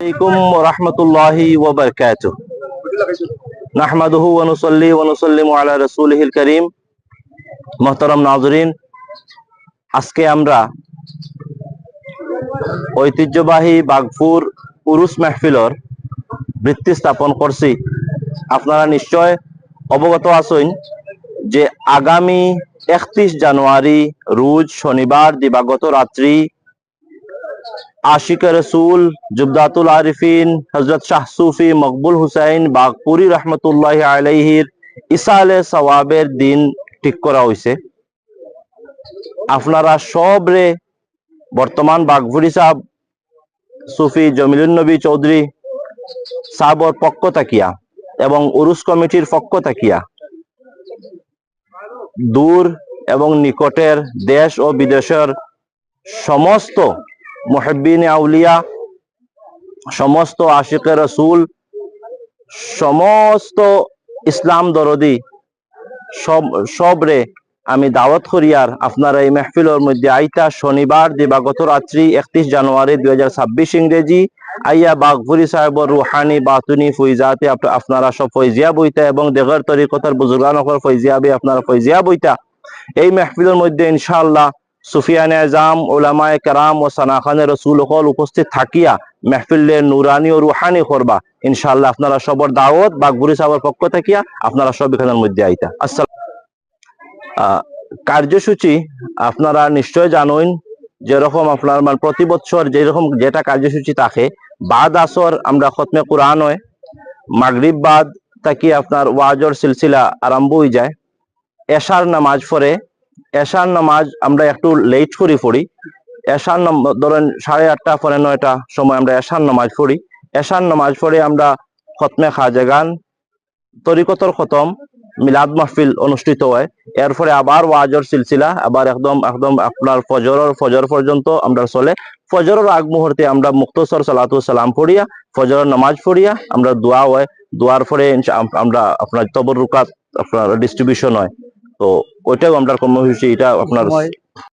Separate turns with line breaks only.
عليكم ورحمة الله وبركاته نحمده ونصلي ونسلم على رسوله الكريم محترم নাজরিন আজকে আমরা ঐতিহ্যবাহী বাগপুর উরুস মেহফিলর বৃত্তি স্থাপন করছি আপনারা নিশ্চয় অবগত আছেন যে আগামী একত্রিশ জানুয়ারি রোজ শনিবার দিবাগত রাত্রি আশিক রসুল, জুবদাতুল আরিফিন হজরত শাহ সুফি মকবুল হুসাইন, বাগপুরি রহমতুল্লাহ আলাইহির ইসালে সওয়াবের দিন ঠিক করা হয়েছে আপনারা সব রে বর্তমান বাগপুরি সাহ সুফি জমিলুন নবী চৌধুরী সাহবর পক্ষ তাকিয়া এবং উরুস কমিটির পক্ষ তাকিয়া দূর এবং নিকটের দেশ ও বিদেশের সমস্ত মুহিবিন আউলিয়া, সমস্ত আশিকের রসুল, সমস্ত ইসলাম দরদি, সব, সবরে আমি দাওয়াত করিয়ার আপনারা এই মেহফিলের মধ্যে আইতা শনিবার দিবাগত রাত্রি একত্রিশ জানুয়ারি দুই হাজার ছাব্বিশ ইংরেজি আইয়া বাগভুরি সাহেবর রুহানি বাতুনি ফৈজাতে আপ- আপনারা সব ফৈজিয়া বইতা এবং দেগর তরিকতার বুজুর্গানকর ফৈজিয়া বই আপনারা ফৈজিয়া বইতা। এই মেহফিলের মধ্যে ইনশাআল্লাহ সুফিয়ানে আজাম, ওলামায়ে কেরাম ও সানাখানে রসুল সকল উপস্থিত থাকিয়া মেহফিলে নুরানি ও রুহানি করবা। ইনশাআল্লাহ আপনারা সবর দাওয়াত বা গুরি সাহেবের পক্ষ থাকিয়া আপনারা সব এখানের মধ্যে আইতা। আসসালাম। কার্যসূচি আপনারা নিশ্চয় জানেন যেরকম আপনার মানে প্রতি বছর যেরকম যেটা কার্যসূচি থাকে, বাদ আসর আমরা খতমে কোরআন হয়, মাগরিব বাদ তাকি আপনার ওয়াজর সিলসিলা আরম্ভ হয়ে যায়, এশার নামাজ পড়ে এশার নামাজ আমরা একটু লেট করে, পড়ি। এশার ধরেন সাড়ে আটটা, পরে নয়টা সময় আমরা এশার নামাজ পড়ি। এশার নামাজ পড়ে আমরা খতমে খাজেগান তরিকতর খতম, মিলাদ মাহফিল অনুষ্ঠিত হয়। এরপরে আবার ওয়াজর সিলসিলা, আবার একদম একদম আপনার ফজরের, ফজর পর্যন্ত আমরা চলে। ফজরের আগ মুহূর্তে আমরা মুক্তসর সালাতু সালাম পড়িয়া, ফজরের নামাজ পড়িয়া আমরা দোয়া হয়। দোয়ার পরে আমরা আপনার তবরুকাত আপনার ডিস্ট্রিবিউশন হয়। তো ওইটাও আমরা কর্মসূচি এটা আপনার